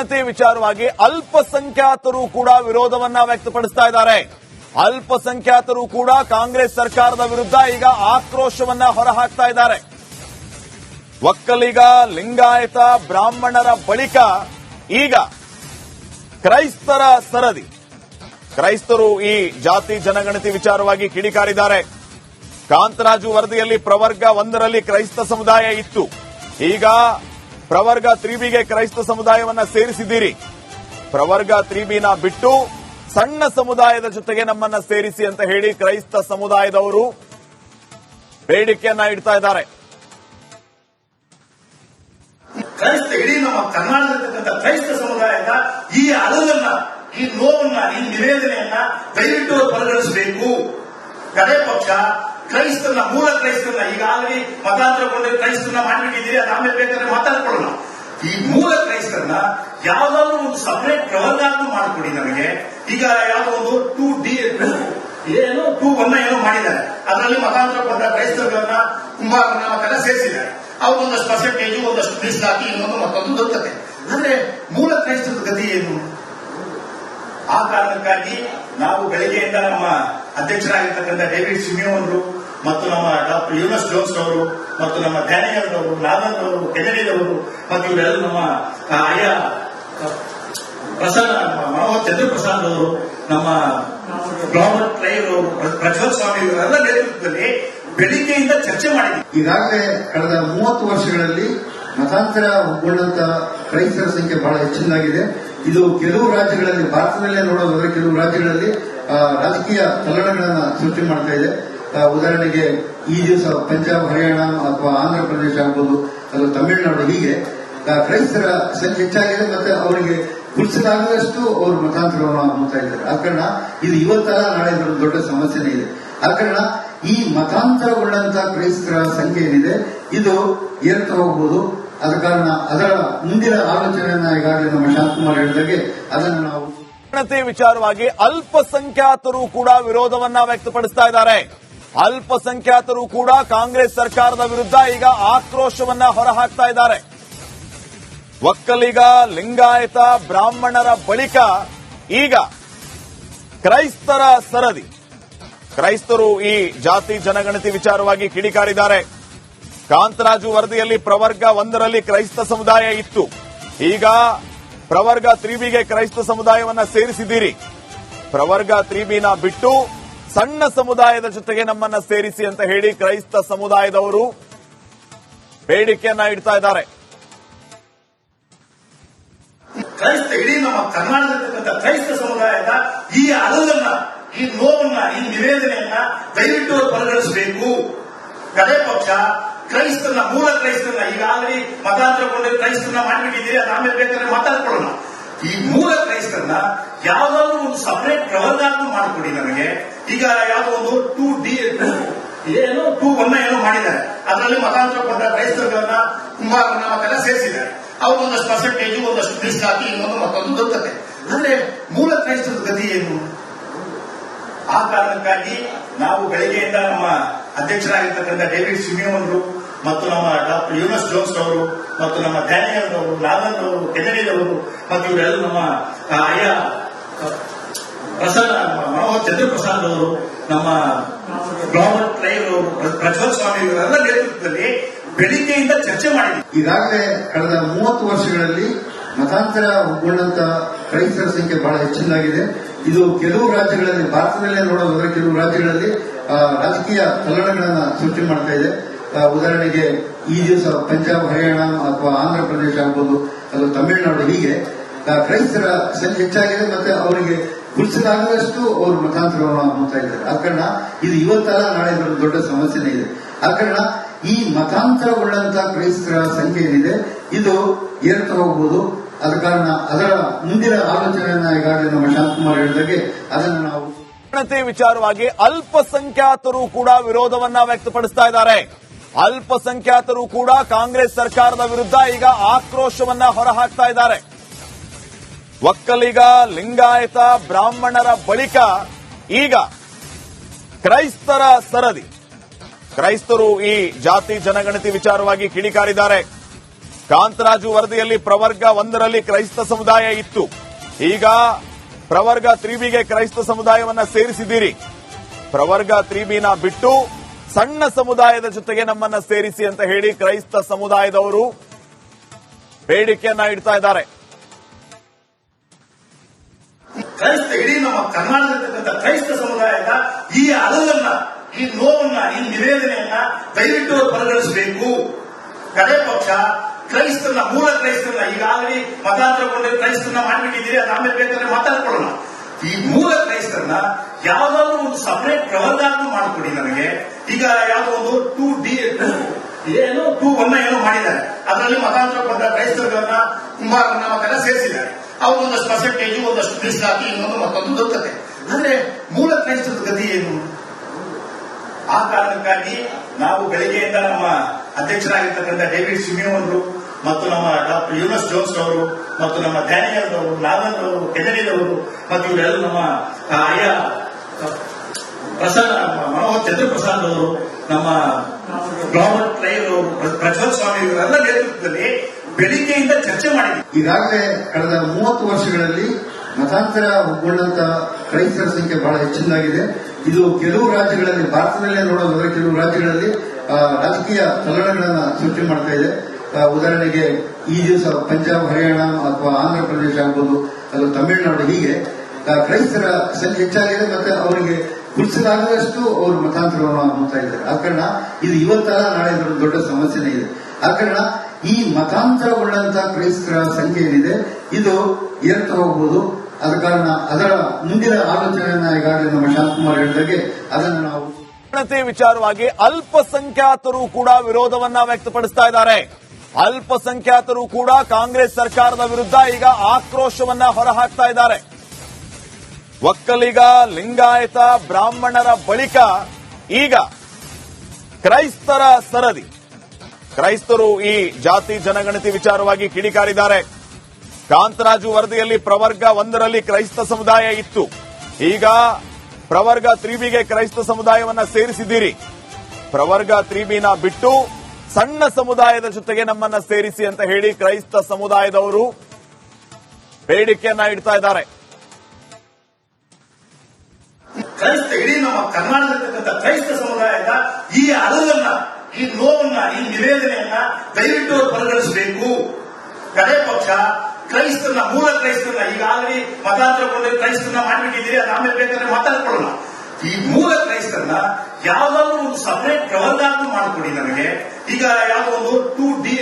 ಗಣತಿ ವಿಚಾರವಾಗಿ ಅಲ್ಪಸಂಖ್ಯಾತರು ಕೂಡ ವಿರೋಧವನ್ನ ವ್ಯಕ್ತಪಡಿಸ್ತಾ ಇದ್ದಾರೆ. ಅಲ್ಪಸಂಖ್ಯಾತರು ಕೂಡ ಕಾಂಗ್ರೆಸ್ ಸರ್ಕಾರದ ವಿರುದ್ಧ ಈಗ ಆಕ್ರೋಶವನ್ನ ಹೊರಹಾಕ್ತಾ ಇದ್ದಾರೆ. ಒಕ್ಕಲಿಗ, ಲಿಂಗಾಯತ, ಬ್ರಾಹ್ಮಣರ ಬಳಿಕ ಈಗ ಕ್ರೈಸ್ತರ ಸರದಿ. ಕ್ರೈಸ್ತರು ಈ ಜಾತಿ ಜನಗಣತಿ ವಿಚಾರವಾಗಿ ಕಿಡಿಕಾರಿದ್ದಾರೆ. ಕಾಂತರಾಜು ವರದಿಯಲ್ಲಿ ಪ್ರವರ್ಗ ಒಂದರಲ್ಲಿ ಕ್ರೈಸ್ತ ಸಮುದಾಯ ಇತ್ತು. ಈಗ ಪ್ರವರ್ಗ ತ್ರಿಬಿಗೆ ಕ್ರೈಸ್ತ ಸಮುದಾಯವನ್ನ ಸೇರಿಸಿದ್ದೀರಿ. ಪ್ರವರ್ಗ ತ್ರಿಬಿನ ಬಿಟ್ಟು ಸಣ್ಣ ಸಮುದಾಯದ ಜೊತೆಗೆ ನಮ್ಮನ್ನ ಸೇರಿಸಿ ಅಂತ ಹೇಳಿ ಕ್ರೈಸ್ತ ಸಮುದಾಯದವರು ಬೇಡಿಕೆಯನ್ನ ಇಡ್ತಾ ಇದ್ದಾರೆ. ಕ್ರೈಸ್ತ ಇಡೀ ನಮ್ಮ ಕರ್ನಾಟಕದಲ್ಲಿರ್ತಕ್ಕಂಥ ಕ್ರೈಸ್ತ ಸಮುದಾಯದ ಈ ಅಳುವನ್ನ ಈ ನೋವನ್ನ, ಈ ನಿವೇದನೆಯನ್ನ ದಯವಿಟ್ಟು ಪರಿಗಣಿಸಬೇಕು. ಕಡೆ ಪಕ್ಷ ಕ್ರೈಸ್ತನ, ಮೂಲ ಕ್ರೈಸ್ತನ, ಈಗಾಗಲೇ ಮತಾಂತರಗೊಂಡು ಕ್ರೈಸ್ತನ ಮಾಡಿಬಿಟ್ಟಿದ್ದೀರಿ, ಅದು ಆಮೇಲೆ ಬೇಕಾದ್ರೆ ಮಾತಾಡ್ಕೊಳ್ಳೋಣ. ಈ ಮೂಲ ಕ್ರೈಸ್ತರನ್ನ ಯಾವ್ದಾದ್ರು ಒಂದು ಸಪರೇಟ್ ಪ್ರವರ್ಗಾತ್ಮ ಮಾಡಿಕೊಡಿ ನಮಗೆ. ಈಗ ಯಾವ್ದೋ ಒಂದು ಟೂ ಡಿ ಏನು ಟೂ ಒನ್ನ ಏನೋ ಮಾಡಿದ್ದಾರೆ. ಅದರಲ್ಲಿ ಮತಾಂತರಗೊಂಡ ಕ್ರೈಸ್ತರನ್ನ ಕುಂಬಾರನ್ನ ಮತ್ತೆಲ್ಲ ಸೇರಿಸಿದ್ದಾರೆ. ಅವ್ರು ಒಂದಷ್ಟು ಪರ್ಸೆಂಟೇಜ್ ಒಂದಷ್ಟು ಮೀಸಲಾತಿ ಇನ್ನೊಂದು ಮತ್ತೊಂದು ದೊರಕತೆ ಅಂದ್ರೆ ಮೂಲ ಕ್ರೈಸ್ತದ ಗತಿ ಏನು? ಆ ಕಾರಣಕ್ಕಾಗಿ ನಾವು ಬೆಳಗ್ಗೆಯಿಂದ ನಮ್ಮ ಅಧ್ಯಕ್ಷರಾಗಿರ್ತಕ್ಕಂಥ ಡೇವಿಡ್ ಸಿಮಿಯೋ ಅವರು ಮತ್ತು ನಮ್ಮ ಡಾಕ್ಟರ್ ಯೂನಸ್ ಜೋನ್ಸ್ ಅವರು ಮತ್ತು ನಮ್ಮ ಅವರು ನಾದನ್ ಅವರು ಕೆಜರಿ ಅವರು ಮತ್ತು ಇವರೆಲ್ಲ ನಮ್ಮ ಆಯಾ ಪ್ರಸನ್ನ ಮನೋಹರ್ ಚಂದ್ರಪ್ರಸಾದ್ ಅವರು ನಮ್ಮ ರಾಬರ್ಟ್ ಟ್ರೈರ್ ಅವರು ಪ್ರ- ಪ್ರಜ್ವಲ್ ಸ್ವಾಮಿ ಇವರೆಲ್ಲ ನೇತೃತ್ವದಲ್ಲಿ ಬೆಳಿಗ್ಗೆಯಿಂದ ಚರ್ಚೆ ಮಾಡಿದ್ವಿ. ಈಗಾಗಲೇ ಕಳೆದ ಮೂವತ್ತು ವರ್ಷಗಳಲ್ಲಿ ಮತಾಂತರ ಮತಾಂತರಗೊಂಡಂತ ಕ್ರೈಸ್ತರ ಸಂಖ್ಯೆ ಬಹಳ ಹೆಚ್ಚಿನದಾಗಿದೆ. ಇದು ಕೆಲವು ರಾಜ್ಯಗಳಲ್ಲಿ, ಭಾರತದಲ್ಲೇ ನೋಡೋದಾದ್ರೆ ಕೆಲವು ರಾಜ್ಯಗಳಲ್ಲಿ ರಾಜಕೀಯ ತಲ್ಲಣಗಳನ್ನು ಸೃಷ್ಟಿ ಮಾಡ್ತಾ ಇದೆ. ಉದಾಹರಣೆಗೆ ಈ ದಿವಸ ಪಂಜಾಬ್, ಹರಿಯಾಣ ಅಥವಾ ಆಂಧ್ರ ಪ್ರದೇಶ ಆಗ್ಬೋದು, ಅಥವಾ ತಮಿಳುನಾಡು ಹೀಗೆ ಕ್ರೈಸ್ತರ ಸಂಖ್ಯೆ ಹೆಚ್ಚಾಗಿದೆ ಮತ್ತೆ ಅವರಿಗೆ ಗುರುತಿಸಲಾಗದಷ್ಟು ಅವರು ಮತಾಂತರವನ್ನು ಹೊಂದ್ತಾ ಇದ್ದಾರೆ. ಆ ಕಾರಣ ಇದು ಇವತ್ತಲ್ಲ, ನಾಳೆ ದೊಡ್ಡ ಸಮಸ್ಯೆನೇ ಇದೆ. ಆ ಕಾರಣ ಈ ಮತಾಂತರಗೊಂಡಂತ ಕ್ರೈಸ್ತರ ಸಂಖ್ಯೆ ಏನಿದೆ, ಇದು ಏರ್ತಾ ಹೋಗ್ಬೋದು. ಆದ ಕಾರಣ ಅದರ ಮುಂದಿನ ಆಲೋಚನೆಯನ್ನ ಈಗಾಗಲೇ ನಮ್ಮ ಶಾಂತಕುಮಾರ್ ಹೇಳಿದಾಗೆ ಅದನ್ನು ನಾವು ವಿಚಾರವಾಗಿ ಅಲ್ಪಸಂಖ್ಯಾತರು ಕೂಡ ವಿರೋಧವನ್ನ ವ್ಯಕ್ತಪಡಿಸ್ತಾ ಇದ್ದಾರೆ. ಅಲ್ಪಸಂಖ್ಯಾತರು ಕೂಡ ಕಾಂಗ್ರೆಸ್ ಸರ್ಕಾರದ ವಿರುದ್ಧ ಈಗ ಆಕ್ರೋಶವನ್ನ ಹೊರಹಾಕ್ತಾ ಇದ್ದಾರೆ. ಒಕ್ಕಲಿಗ, ಲಿಂಗಾಯತ, ಬ್ರಾಹ್ಮಣರ ಬಳಿಕ ಈಗ ಕ್ರೈಸ್ತರ ಸರದಿ. ಕ್ರೈಸ್ತರು ಈ ಜಾತಿ ಜನಗಣತಿ ವಿಚಾರವಾಗಿ ಕಿಡಿಕಾರಿದ್ದಾರೆ. ಕಾಂತರಾಜು ವರದಿಯಲ್ಲಿ ಪ್ರವರ್ಗ ಒಂದರಲ್ಲಿ ಕ್ರೈಸ್ತ ಸಮುದಾಯ ಇತ್ತು. ಈಗ ಪ್ರವರ್ಗ ತ್ರಿಬಿಗೆ ಕ್ರೈಸ್ತ ಸಮುದಾಯವನ್ನ ಸೇರಿಸಿದ್ದೀರಿ. ಪ್ರವರ್ಗ ತ್ರಿಬಿನ ಬಿಟ್ಟು ಸಣ್ಣ ಸಮುದಾಯದ ಜೊತೆಗೆ ನಮ್ಮನ್ನ ಸೇರಿಸಿ ಅಂತ ಹೇಳಿ ಕ್ರೈಸ್ತ ಸಮುದಾಯದವರು ಬೇಡಿಕೆಯನ್ನ ಇಡ್ತಾ ಇದ್ದಾರೆ. ಕ್ರೈಸ್ತ ಇಡೀ ನಮ್ಮ ಕರ್ನಾಟಕದಲ್ಲಿರ್ತಕ್ಕಂಥ ಕ್ರೈಸ್ತ ಸಮುದಾಯದ ಈ ಅಳವನ್ನ ಈ ನೋವನ್ನ, ಈ ನಿವೇದನೆಯನ್ನ ದಯವಿಟ್ಟು ಪರಿಗಣಿಸಬೇಕು. ಕಡೆ ಪಕ್ಷ ಕ್ರೈಸ್ತನ, ಮೂಲ ಕ್ರೈಸ್ತನ ಈಗಾಗಲೇ ಮತಾಂತರಗೊಂಡು ಕ್ರೈಸ್ತನ ಮಾಡಿಬಿಟ್ಟಿದ್ದೀರಿ ಅದು ಆಮೇಲೆ ಬೇಕಾದ್ರೆ ಮಾತಾಡ್ಕೊಳ್ಳೋಣ. ಈ ಮೂಲ ಕ್ರೈಸ್ತರನ್ನ ಯಾವ್ದಾದ್ರು ಒಂದು ಸಪರೇಟ್ ಅಂತ ಮಾಡಿಕೊಡಿ ನಮಗೆ ಈಗ ಯಾವ್ದೋ ಒಂದು ಟೂ ಡಿ ಏನು ಟೂ ಒನ್ ಏನೋ ಮಾಡಿದ್ದಾರೆ. ಅದರಲ್ಲಿ ಮತಾಂತರ ಕೊಂಡ ಕ್ರೈಸ್ತರನ್ನ ಕುಂಬಾರನ್ನ ಮತ್ತೆಲ್ಲ ಸೇರಿಸಿದ್ದಾರೆ. ಅವ್ರು ಒಂದಷ್ಟು ಪರ್ಸೆಂಟೇಜ್ ಒಂದಷ್ಟು ಮೀಸಲಾತಿ ಇನ್ನೊಂದು ಮತ್ತೊಂದು ದೊರಕತೆ ಅಂದ್ರೆ ಮೂಲ ಕ್ರೈಸ್ತದ ಗತಿ ಏನು? ಆ ಕಾರಣಕ್ಕಾಗಿ ನಾವು ಬೆಳಿಗ್ಗೆಯಿಂದ ನಮ್ಮ ಅಧ್ಯಕ್ಷರಾಗಿರ್ತಕ್ಕಂಥ ಡೇವಿಡ್ ಸಿಮಿಯೋನ್ ಅವರು ಮತ್ತು ನಮ್ಮ ಡಾಕ್ಟರ್ ಯೂನಸ್ ಜೋನ್ಸ್ ಅವರು, ಮತ್ತು ನಮ್ಮ ಡ್ಯಾನಿಯಲ್ ಅವರು ನಾಗನ್ ಅವರು ಕೆದರಿ ಅವರು, ಮತ್ತು ಇವರೆಲ್ಲ ನಮ್ಮ ಅಯ್ಯ ಪ್ರಸನ್ನ ಮನೋಹರ್ ಚಂದ್ರಪ್ರಸಾದ್ ಅವರು, ನಮ್ಮ ರಾಬರ್ಟ್ ಟ್ರೈಲ್ ಅವರು, ಪ್ರ- ಪ್ರಜ್ವಲ್ ಸ್ವಾಮಿ ಇವರೆಲ್ಲ ನೇತೃತ್ವದಲ್ಲಿ ಬೆಳಿಗ್ಗೆಯಿಂದ ಚರ್ಚೆ ಮಾಡಿದ್ವಿ. ಈಗಾಗಲೇ ಕಳೆದ ಮೂವತ್ತು ವರ್ಷಗಳಲ್ಲಿ ಮತಾಂತರ ಮತಾಂತರಗೊಂಡಂತ ರೈತರ ಸಂಖ್ಯೆ ಬಹಳ ಹೆಚ್ಚಿನದಾಗಿದೆ. ಇದು ಕೆಲವು ರಾಜ್ಯಗಳಲ್ಲಿ, ಭಾರತದಲ್ಲೇ ನೋಡೋದಾದ್ರೆ, ಕೆಲವು ರಾಜ್ಯಗಳಲ್ಲಿ ರಾಜಕೀಯ ತಲ್ಲಣಗಳನ್ನ ಸೃಷ್ಟಿ ಮಾಡ್ತಾ ಇದೆ. ಉದಾಹರಣೆಗೆ ಈ ದಿವಸ ಪಂಜಾಬ್, ಹರಿಯಾಣ ಅಥವಾ ಆಂಧ್ರ ಪ್ರದೇಶ ಆಗ್ಬೋದು ಅಥವಾ ತಮಿಳುನಾಡು ಹೀಗೆ. ಕ್ರೈಸ್ತರ ಸಂಖ್ಯೆ ಹೆಚ್ಚಾಗಿದೆ ಮತ್ತೆ ಅವರಿಗೆ ಗುರುತಿಸಲಾಗದಷ್ಟು ಅವರು ಮತಾಂತರವನ್ನು ಹೊಂದ್ತಾ ಇದ್ದಾರೆ. ಆ ಕಾರಣ ಇದು ಇವತ್ತಲ್ಲ, ನಾಳೆ ದೊಡ್ಡ ಸಮಸ್ಯೆನೇ ಇದೆ. ಆ ಕಾರಣ ಈ ಮತಾಂತರಗೊಳ್ಳಂತ ಕ್ರೈಸ್ತರ ಸಂಖ್ಯೆ ಏನಿದೆ, ಇದು ಏರ್ತಾ ಹೋಗ್ಬೋದು. ಆದ ಕಾರಣ ಅದರ ಮುಂದಿನ ಆಲೋಚನೆಯನ್ನ ಈಗಾಗಲೇ ನಮ್ಮ ಶಾಂತಕುಮಾರ್ ಹೇಳಿದಾಗೆ ಅದನ್ನು ನಾವು ವಿಚಾರವಾಗಿ ಅಲ್ಪಸಂಖ್ಯಾತರು ಕೂಡ ವಿರೋಧವನ್ನ ವ್ಯಕ್ತಪಡಿಸ್ತಾ ಇದ್ದಾರೆ. ಅಲ್ಪಸಂಖ್ಯಾತರು ಕೂಡ ಕಾಂಗ್ರೆಸ್ ಸರ್ಕಾರದ ವಿರುದ್ಧ ಈಗ ಆಕ್ರೋಶವನ್ನ ಹೊರಹಾಕ್ತಾ ಇದ್ದಾರೆ. ಒಕ್ಕಲಿಗ, ಲಿಂಗಾಯತ, ಬ್ರಾಹ್ಮಣರ ಬಳಿಕ ಈಗ ಕ್ರೈಸ್ತರ ಸರದಿ. ಕ್ರೈಸ್ತರು ಈ ಜಾತಿ ಜನಗಣತಿ ವಿಚಾರವಾಗಿ ಕಿಡಿಕಾರಿದ್ದಾರೆ. ಕಾಂತರಾಜು ವರದಿಯಲ್ಲಿ ಪ್ರವರ್ಗ ಒಂದರಲ್ಲಿ ಕ್ರೈಸ್ತ ಸಮುದಾಯ ಇತ್ತು. ಈಗ ಪ್ರವರ್ಗ ತ್ರಿಬಿಗೆ ಕ್ರೈಸ್ತ ಸಮುದಾಯವನ್ನ ಸೇರಿಸಿದ್ದೀರಿ. ಪ್ರವರ್ಗ ತ್ರಿಬಿನ ಬಿಟ್ಟು ಸಣ್ಣ ಸಮುದಾಯದ ಜೊತೆಗೆ ನಮ್ಮನ್ನ ಸೇರಿಸಿ ಅಂತ ಹೇಳಿ ಕ್ರೈಸ್ತ ಸಮುದಾಯದವರು ಬೇಡಿಕೆಯನ್ನ ಇಡ್ತಾ ಇದ್ದಾರೆ. ಕ್ರೈಸ್ತ ಇಡೀ ನಮ್ಮ ಕರ್ನಾಟಕದಲ್ಲಿರ್ತಕ್ಕಂಥ ಕ್ರೈಸ್ತ ಸಮುದಾಯದ ಈ ಅಳಲನ್ನ, ಈ ನೋವನ್ನ, ಈ ನಿವೇದನೆಯನ್ನ ದಯವಿಟ್ಟು ಪರಿಗಣಿಸಬೇಕು. ಕಡೆ ಪಕ್ಷ ಕ್ರೈಸ್ತನ, ಮೂಲ ಕ್ರೈಸ್ತನ ಈಗಾಗಲೇ ಮತಾಂತರಗೊಂಡು ಕ್ರೈಸ್ತನ ಮಾಡಿಬಿಟ್ಟಿದ್ದೀರಿ, ಅದು ಆಮೇಲೆ ಬೇಕಾದ್ರೆ ಮಾತಾಡ್ಕೊಳ್ಳೋಣ. ಈ ಮೂಲ ಕ್ರೈಸ್ತರನ್ನ ಯಾವ್ದಾದ್ರು ಒಂದು ಸಪರೇಟ್ ಪ್ರಬಂಧಾತ್ಮ ಮಾಡಿಕೊಡಿ ನನಗೆ. ಈಗ ಯಾವುದೋ ಒಂದು ಟೂ ಡಿ ಏನು ಟೂ ಒನ್ನ ಏನೋ ಮಾಡಿದ್ದಾರೆ. ಅದರಲ್ಲಿ ಮತಾಂತರ ಕೊಟ್ಟ ಕ್ರೈಸ್ತರನ್ನ ಕುಂಬಾರನ್ನ ಮತ್ತೆಲ್ಲ ಸೇರಿಸಿದ್ದಾರೆ. ಅವ್ರು ಒಂದಷ್ಟು ಪರ್ಸೆಂಟೇಜ್ ಒಂದಷ್ಟು ಮೀಸಲಾತಿ ಇನ್ನೊಂದು ಮತ್ತೊಂದು ದೊರಕತೆ ಅಂದ್ರೆ ಮೂಲ ಕ್ರೈಸ್ತದ ಗತಿ ಏನು? ಆ ಕಾರಣಕ್ಕಾಗಿ ನಾವು ಬೆಳಿಗ್ಗೆಯಿಂದ ನಮ್ಮ ಅಧ್ಯಕ್ಷರಾಗಿರ್ತಕ್ಕಂಥ ಡೇವಿಡ್ ಸಿಮಿಯೋ ಅವರು ಮತ್ತು ನಮ್ಮ ಡಾಕ್ಟರ್ ಯೂನಸ್ ಜೋನ್ಸ್ ಅವರು ಮತ್ತು ನಮ್ಮ ಡ್ಯಾನಿಯಲ್ ಅವರು ನಾಗನ್ ಅವರು ಅವರು ಮತ್ತು ಇವರೆಲ್ಲ ನಮ್ಮ ಆಯಾ ಪ್ರಸನ್ನ ಚಂದ್ರಪ್ರಸಾದ್ ಅವರು, ನಮ್ಮ ಗ್ಲೋಬಲ್ ಟ್ರೈಲ್ ಪ್ರಜ್ವಲ್ ಸ್ವಾಮಿ ಇವರೆಲ್ಲ ನೇತೃತ್ವದಲ್ಲಿ ಬೆಳಿಗ್ಗೆಯಿಂದ ಚರ್ಚೆ ಮಾಡಿದ್ವಿ. ಈಗಾಗಲೇ ಕಳೆದ ಮೂವತ್ತು ವರ್ಷಗಳಲ್ಲಿ ಮತಾಂತರ ಒಗ್ಗೊಂಡಂತ ಕ್ರೈಸ್ತರ ಸಂಖ್ಯೆ ಬಹಳ ಹೆಚ್ಚಿನದಾಗಿದೆ. ಇದು ಕೆಲವು ರಾಜ್ಯಗಳಲ್ಲಿ, ಭಾರತದಲ್ಲೇ ನೋಡೋದಾದ್ರೆ ಕೆಲವು ರಾಜ್ಯಗಳಲ್ಲಿ ರಾಜಕೀಯ ಚಲನಗಳನ್ನ ಸೃಷ್ಟಿ ಮಾಡ್ತಾ ಇದೆ. ಉದಾಹರಣೆಗೆ ಈ ದಿವಸ ಪಂಜಾಬ್, ಹರಿಯಾಣ ಅಥವಾ ಆಂಧ್ರ ಪ್ರದೇಶ ಆಗ್ಬೋದು ಅಥವಾ ತಮಿಳುನಾಡು ಹೀಗೆ. ಕ್ರೈಸ್ತರ ಸಂಖ್ಯೆ ಹೆಚ್ಚಾಗಿದೆ, ಮತ್ತೆ ಅವರಿಗೆ ಗುರುತಿಸಲಾಗದಷ್ಟು ಅವರು ಮತಾಂತರವನ್ನು ಹೊಂದ್ತಾ ಇದ್ದಾರೆ. ಆ ಕಾರಣ ಇದು ಇವತ್ತಲ್ಲ, ನಾಳೆ ದೊಡ್ಡ ಸಮಸ್ಯೆನೇ ಇದೆ. ಆ ಕಾರಣ ಈ ಮತಾಂತರಗೊಳ್ಳಂತ ಕ್ರೈಸ್ತರ ಸಂಖ್ಯೆ ಏನಿದೆ, ಇದು ಏರ್ತಾ ಹೋಗ್ಬೋದು ಆದ ಕಾರಣ ಅದರ ಮುಂದಿನ ಆಲೋಚನೆಯನ್ನ ಈಗಾಗಲೇ ನಮ್ಮ ಶಾಂತಕುಮಾರ್ ಹೇಳಿದಾಗೆ ಅದನ್ನು ನಾವು ವಿಚಾರವಾಗಿ ಅಲ್ಪಸಂಖ್ಯಾತರು ಕೂಡ ವಿರೋಧವನ್ನ ವ್ಯಕ್ತಪಡಿಸ್ತಾ ಇದ್ದಾರೆ. ಅಲ್ಪಸಂಖ್ಯಾತರು ಕೂಡ ಕಾಂಗ್ರೆಸ್ ಸರ್ಕಾರದ ವಿರುದ್ಧ ಈಗ ಆಕ್ರೋಶವನ್ನ ಹೊರಹಾಕ್ತಾ ಇದ್ದಾರೆ. ಒಕ್ಕಲಿಗ ಲಿಂಗಾಯತ ಬ್ರಾಹ್ಮಣರ ಬಳಿಕ ಈಗ ಕ್ರೈಸ್ತರ ಸರದಿ. ಕ್ರೈಸ್ತರು ಈ ಜಾತಿ ಜನಗಣತಿ ವಿಚಾರವಾಗಿ ಕಿಡಿಕಾರಿದ್ದಾರೆ. ಕಾಂತರಾಜು ವರದಿಯಲ್ಲಿ ಪ್ರವರ್ಗ ಒಂದರಲ್ಲಿ ಕ್ರೈಸ್ತ ಸಮುದಾಯ ಇತ್ತು. ಈಗ ಪ್ರವರ್ಗ ತ್ರಿಬಿಗೆ ಕ್ರೈಸ್ತ ಸಮುದಾಯವನ್ನ ಸೇರಿಸಿದ್ದೀರಿ. ಪ್ರವರ್ಗ ತ್ರಿಬಿನ ಬಿಟ್ಟು ಸಣ್ಣ ಸಮುದಾಯದ ಜೊತೆಗೆ ನಮ್ಮನ್ನ ಸೇರಿಸಿ ಅಂತ ಹೇಳಿ ಕ್ರೈಸ್ತ ಸಮುದಾಯದವರು ಬೇಡಿಕೆಯನ್ನ ಇಡ್ತಾ ಇದ್ದಾರೆ. ಕ್ರೈಸ್ತ, ಇಡೀ ನಮ್ಮ ಕರ್ನಾಟಕದಲ್ಲಿರ್ತಕ್ಕಂಥ ಕ್ರೈಸ್ತ ಸಮುದಾಯದ ಈ ಅರಿವನ್ನ ಈ ನೋವನ್ನ, ಈ ನಿವೇದನೆಯನ್ನ ದಯವಿಟ್ಟು ಪರಿಗಣಿಸಬೇಕು. ಕಡೆ ಪಕ್ಷ, ಕ್ರೈಸ್ತನ, ಮೂಲ ಕ್ರೈಸ್ತನ, ಈಗಾಗಲೇ ಮತಾಂತರಗೊಂಡು ಕ್ರೈಸ್ತನ ಮಾಡಿಬಿಟ್ಟಿದ್ದೀರಿ, ಅದು ಆಮೇಲೆ ಬೇಕಾದ್ರೆ ಮಾತಾಡ್ಕೊಳ್ಳೋಣ. ಈ ಮೂಲ ಕ್ರೈಸ್ತನ್ನ ಯಾವ್ದಾದ್ರು ಒಂದು ಸಪರೇಟ್ ಪ್ರಬಂಧಾತ್ಮ ಮಾಡಿಕೊಡಿ ನನಗೆ. ಈಗ ಯಾವ್ದೋ ಒಂದು ಟೂ ಡಿ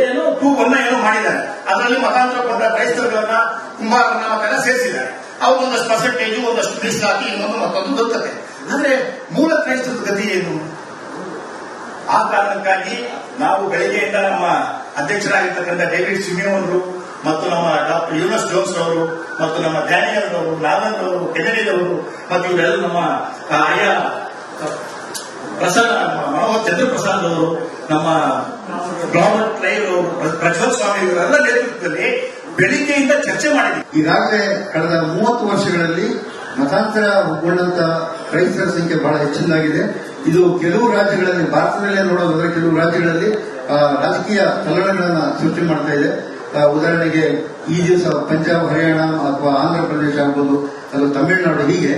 ಏನು ಟೂ ಒನ್ನ ಏನೋ ಮಾಡಿದ್ದಾರೆ. ಅದರಲ್ಲಿ ಮತಾಂತರಗೊಂಡ ಕ್ರೈಸ್ತರನ್ನ ಮತ್ತೆಲ್ಲ ಸೇರಿಸಿದ್ದಾರೆ ಅವರು ಒಂದಷ್ಟು ಪರ್ಸೆಂಟೇಜ್ ಒಂದಷ್ಟು ಹಾಕಿ ಇನ್ನೊಂದು ಮತ್ತೊಂದು ದೊರಕತೆ ಅಂದ್ರೆ ಮೂಲ ಕ್ರೈಸ್ತದ ಗತಿ ಏನು? ಆ ಕಾರಣಕ್ಕಾಗಿ ನಾವು ಬೆಳಿಗ್ಗೆಯಿಂದ ನಮ್ಮ ಅಧ್ಯಕ್ಷರಾಗಿರ್ತಕ್ಕಂಥ ಡೇವಿಡ್ ಸಿಮಿಯೋ ಅವರು ಮತ್ತು ನಮ್ಮ ಡಾಕ್ಟರ್ ಯೂನಸ್ ಜೋನ್ಸ್ ಅವರು ಮತ್ತು ನಮ್ಮ ಡ್ಯಾನಿಯಲ್ ಅವರು ನಾಗನ್ ಅವರು ಕೆನಡಿಲ್ ಅವರು ಮತ್ತು ಇವರೆಲ್ಲ ನಮ್ಮ ಆಯಾ ಪ್ರಸನ್ನ ಮನೋಹರ್ ಚಂದ್ರಪ್ರಸಾದ್ ಅವರು ನಮ್ಮ ಗ್ರಾಮ ಅವರು ಪ್ರಜ್ವಲ್ ಸ್ವಾಮಿ ಇವರೆಲ್ಲ ನೇತೃತ್ವದಲ್ಲಿ ಬೆಳಿಗ್ಗೆಯಿಂದ ಚರ್ಚೆ ಮಾಡಿದೆ ಈಗಾಗಲೇ ಕಳೆದ ಮೂವತ್ತು ವರ್ಷಗಳಲ್ಲಿ ಮತಾಂತರ ಒಳಗೊಂಡಂತ ರೈತರ ಸಂಖ್ಯೆ ಬಹಳ ಹೆಚ್ಚಿನದಾಗಿದೆ. ಇದು ಕೆಲವು ರಾಜ್ಯಗಳಲ್ಲಿ, ಭಾರತದಲ್ಲೇ ನೋಡೋದಾದ್ರೆ ಕೆಲವು ರಾಜ್ಯಗಳಲ್ಲಿ ರಾಜಕೀಯ ತಲ್ಲಣಗಳನ್ನ ಸೃಷ್ಟಿ ಮಾಡ್ತಾ ಇದೆ. ಉದಾಹರಣೆಗೆ ಈ ದಿವಸ ಪಂಜಾಬ್, ಹರಿಯಾಣ ಅಥವಾ ಆಂಧ್ರ ಪ್ರದೇಶ ಆಗ್ಬೋದು ಅಥವಾ ತಮಿಳುನಾಡು ಹೀಗೆ.